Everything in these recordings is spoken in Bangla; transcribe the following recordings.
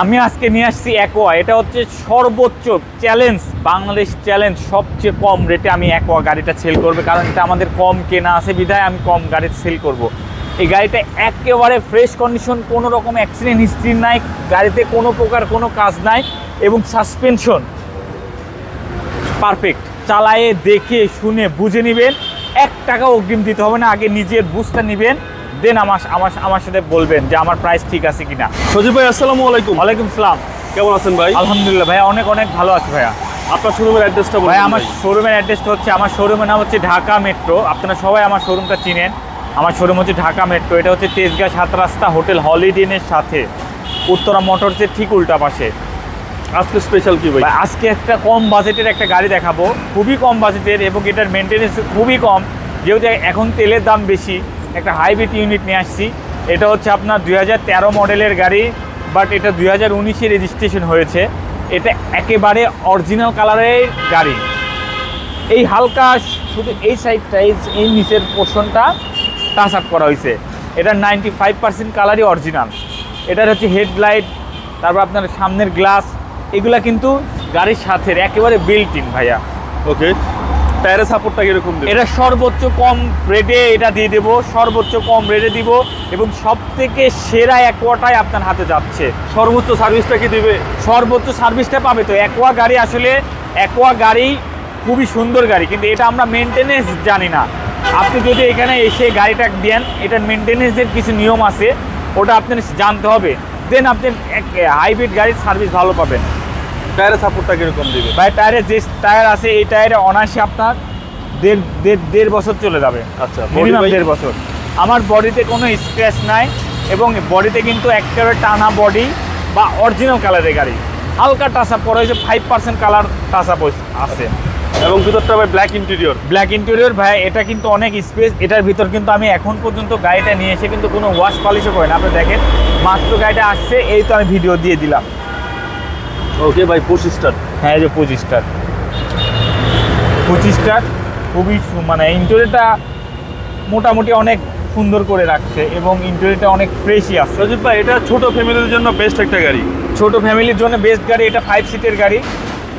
আমি আজকে নিয়ে আসছি অ্যাকোয়া এটা হচ্ছে সর্বোচ্চ চ্যালেঞ্জ বাংলাদেশ চ্যালেঞ্জ সবচেয়ে কম রেটে আমি অ্যাকোয়া গাড়িটা সেল করবে, কারণ এটা আমাদের কম কেনা আছে বিধায় আমি কম গাড়ি সেল করব। এই গাড়িটা একেবারে ফ্রেশ কন্ডিশন কোনো রকম অ্যাক্সিডেন্ট হিস্ট্রি নাই, গাড়িতে কোনো প্রকার কোনো কাজ নাই, এবং সাসপেনশন পারফেক্ট চালায়ে, দেখে, শুনে, বুঝে নেবেন, এক টাকা অগ্রিম দিতে হবে না, আগে নিজের বুঝটা নেবেন। দেন আমার আমার আমার সাথে বলবেন যে আমার প্রাইস ঠিক আছে কিনা। সজীব ভাই আসসালামু আলাইকুম। ওয়ালাইকুম সালাম। কেমন আছেন ভাই? আলহামদুলিল্লাহ ভাইয়া অনেক অনেক ভালো আছে ভাইয়া। আপনার শোরুমের অ্যাড্রেসটা ভাই। আমার শোরুমের অ্যাড্রেসটা হচ্ছে আমার শোরুমের নাম হচ্ছে ঢাকা মেট্রো আপনারা সবাই আমার শোরুমটা চিনেন। আমার শোরুম হচ্ছে ঢাকা মেট্রো এটা হচ্ছে তেজগাঁ সাত রাস্তা হোটেল হলিডেনের সাথে। উত্তরা মোটরসের ঠিক উল্টা পাশে। আজকে স্পেশাল কি ভাই? আজকে একটা কম বাজেটের একটা গাড়ি দেখাবো। খুবই কম বাজেটের এবং এটার মেনটেনেন্স খুবই কম। যেহেতু এখন তেলের দাম বেশি। একটা হাইব্রিড ইউনিট নিয়ে আসছি। এটা হচ্ছে আপনার দু হাজার তেরো মডেলের গাড়ি বাট এটা দুই হাজার উনিশে রেজিস্ট্রেশন হয়েছে। এটা একেবারে অরিজিনাল কালারের গাড়ি। এই হালকা শুধু এই সাইডটা এই নিচের পোর্শনটা টাচ আপ করা হয়েছে। এটা নাইনটি ফাইভ পার্সেন্ট কালারই অরিজিনাল এটার হচ্ছে হেডলাইট তারপর আপনার সামনের গ্লাস এগুলা কিন্তু গাড়ির সাথে একেবারে বিল্ট ইন ভাইয়া। ওকে টায়ারের সাপোর্টটা কীরকম দেবে? এটা সর্বোচ্চ কম রেটে এটা দিয়ে দেবো সর্বোচ্চ কম রেটে দিব এবং সব থেকে সেরা অ্যাকোয়াটাই আপনার হাতে যাচ্ছে। সর্বোচ্চ সার্ভিসটা কি দিবে? সর্বোচ্চ সার্ভিসটা পাবে তো। অ্যাকোয়া গাড়ি আসলে অ্যাকোয়া গাড়ি খুবই সুন্দর গাড়ি কিন্তু এটা আমরা মেনটেনেন্স জানি না। আপনি যদি এখানে এসে গাড়িটা দেন এটার মেনটেনেন্সের কিছু নিয়ম আছে ওটা আপনার জানতে হবে। দেন আপনি হাইব্রিড গাড়ির সার্ভিস ভালো পাবেন। টায়ারের সাপোর্টটা কীরকম দিবে? ভাই টায়ারের যে টায়ার আছে এই টায়ারে অনায়াসে আপনার দেড় দেড় দেড় বছর চলে যাবে। আচ্ছা মিনিমাম দেড় বছর। আমার বডিতে কোনো স্ক্র্যাচ নাই এবং বডিতে কিন্তু একেবারে টানা বডি বা অরিজিনাল কালারের গাড়ি। হালকা টাচ আপ করা হয়েছে five percent colour touch up আছে। এবং ভিতরটা ভাই ব্ল্যাক ইন্টেরিয়র ব্ল্যাক ইন্টেরিয়র ভাই এটা কিন্তু অনেক স্পেস এটার ভিতর কিন্তু আমি এখন পর্যন্ত গাড়িটা নিয়ে এসে কিন্তু কোনো ওয়াশ পলিশও করি না। আপনি দেখেন মাত্র গাড়িটা আসছে এই তো আমি ভিডিও দিয়ে দিলাম। ওকে ভাই পঁচিশটার হ্যাঁ যে পঁচিশটার পঁচিশটার খুবই মানে ইন্টেরিয়রটা মোটামুটি অনেক সুন্দর করে রাখছে এবং ইন্টেরিয়রটা অনেক ফ্রেশই আছে। সজীব ভাই এটা ছোট ফ্যামিলির জন্য বেস্ট একটা গাড়ি। ছোট ফ্যামিলির জন্য বেস্ট গাড়ি এটা ফাইভ সিটের গাড়ি।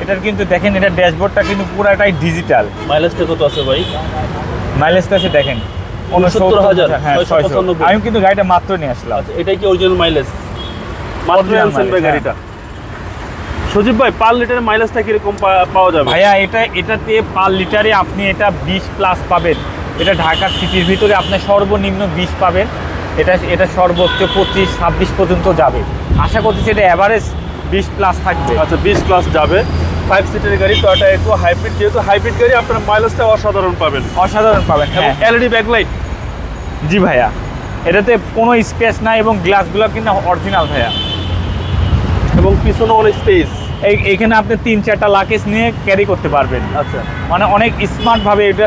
এটার কিন্তু দেখেন এটা ড্যাশবোর্ডটা কিন্তু পুরাটাই ডিজিটাল মাইলেজটা কত আছে ভাই? মাইলেজটা আছে দেখেন 69,000, হ্যাঁ 695 600 আমি কিন্তু গাড়িটা মাত্র নিয়ে আসলাম। আচ্ছা এটাই কি অরিজিনাল মাইলেজ মাত্র আনছেন ভাই গাড়িটা। সজীব ভাই পার লিটারের মাইলেজটা কীরকম পাওয়া যাবে? ভাইয়া এটা এটাতে পার লিটারে আপনি এটা বিশ প্লাস পাবেন। এটা ঢাকা সিটির ভিতরে আপনি সর্বনিম্ন বিশ পাবেন। এটা এটা সর্বোচ্চ পঁচিশ ছাব্বিশ পর্যন্ত যাবে। আশা করতেছি এটা অ্যাভারেজ বিশ প্লাস থাকবে। আচ্ছা বিশ প্লাস যাবে। ফাইভ সিটের গাড়ি টয়টা একটু হাইব্রিড যেহেতু হাইব্রিড গাড়ি আপনার মাইলেজটা অসাধারণ পাবেন। অসাধারণ পাবেন হ্যাঁ। এলইডি ব্যাকলাইট জি ভাইয়া এটাতে কোনো স্ক্র্যাচ নাই এবং গ্লাসগুলো কিন্তু অরিজিনাল ভাইয়া। এবং পিছনে অনেক স্পেস এই এইখানে আপনি তিন চারটা লাকেজ নিয়ে ক্যারি করতে পারবেন। আচ্ছা। মানে অনেক স্মার্ট ভাবে এটা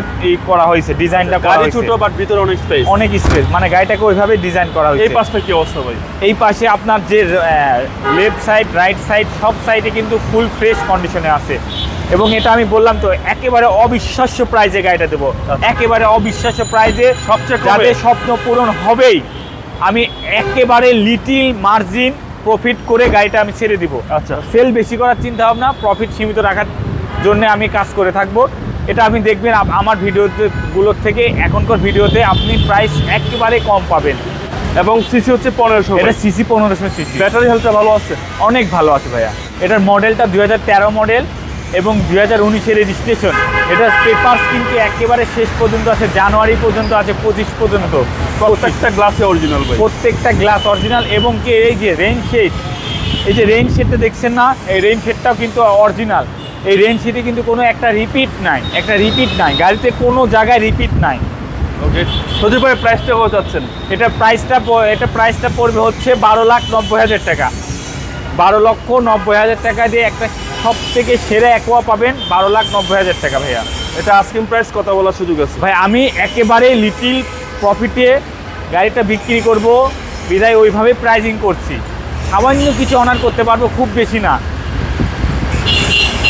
করা হয়েছে ডিজাইনটা করা হয়েছে। ছোট বাট ভিতরে অনেক স্পেস অনেক স্পেস মানে গাড়িটাকে ওইভাবে ডিজাইন করা হয়েছে। এই পাশটা কি অবস্থা ভাই? এই পাশে আপনার যে লেফট সাইড রাইট সাইড সব সাইডে কিন্তু ফুল ফ্রেশ কন্ডিশনে আছে। এবং এটা আমি বললাম তো একেবারে অবিশ্বাস্য প্রাইজে গাড়িটা দেবো। একেবারে অবিশ্বাস্য প্রাইজে সবচেয়ে? যাদের স্বপ্ন পূরণ হবেই। আমি একেবারে লিটিল মার্জিন প্রফিট করে গাড়িটা আমি ছেড়ে দিব। আচ্ছা। সেল বেশি করার চিন্তা ভাবনা প্রফিট সীমিত রাখার জন্য আমি কাজ করে থাকব। এটা আপনি দেখবেন আমার ভিডিওতে গুলোর থেকে এখনকার ভিডিওতে আপনি প্রাইস একেবারে কম পাবেন। এবং সিসি হচ্ছে পনেরোশো এটা সিসি পনেরোশো সিসি ব্যাটারি হেলথটা ভালো আছে। অনেক ভালো আছে ভাইয়া। এটার মডেলটা দু হাজার তেরো মডেল এবং দুই হাজার উনিশের রেজিস্ট্রেশন এটার পেপার্স কিন্তু একেবারে শেষ পর্যন্ত আছে জানুয়ারি পর্যন্ত আছে পঁচিশ পর্যন্ত। প্রত্যেকটা গ্লাসে অরিজিনাল প্রত্যেকটা গ্লাস অরিজিনাল এবং কি এই যে রেইন শেড এই যে রেইন শেডটা দেখছেন না এই রেইন শেডটাও কিন্তু অরিজিনাল এই রেইন শেডে কিন্তু কোনো একটা রিপিট নাই একটা রিপিট নাই গাড়িতে কোনো জায়গায় রিপিট নাই। ওকে সজীব ভাই প্রাইসটা কত চাচ্ছেন? এটা প্রাইসটা এটা প্রাইসটা পড়বে হচ্ছে বারো লাখ নব্বই হাজার টাকা। বারো লক্ষ নব্বই হাজার টাকা দিয়ে একটা সব থেকে সেরা অ্যাকোয়া পাবেন বারো লাখ নব্বই হাজার টাকা ভাইয়া। এটা আস্কিং প্রাইস কথা বলার সুযোগ আছে। ভাই আমি একেবারে লিটিল প্রফিটে গাড়িটা বিক্রি করব বিদায় ওইভাবে প্রাইজিং করছি। সামান্য কিছু অনার করতে পারব খুব বেশি না।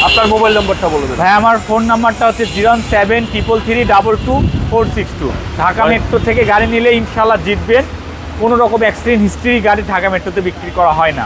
আপনার মোবাইল নম্বরটা বলে দেন। ভাই আমার ফোন নাম্বারটা হচ্ছে zero seven triple three double two four six two Dhaka metro থেকে গাড়ি নিলে ইনশাল্লাহ জিতবেন। কোনো রকম অ্যাক্সিডেন্ট হিস্ট্রি গাড়ি ঢাকা মেট্রোতে বিক্রি করা হয় না।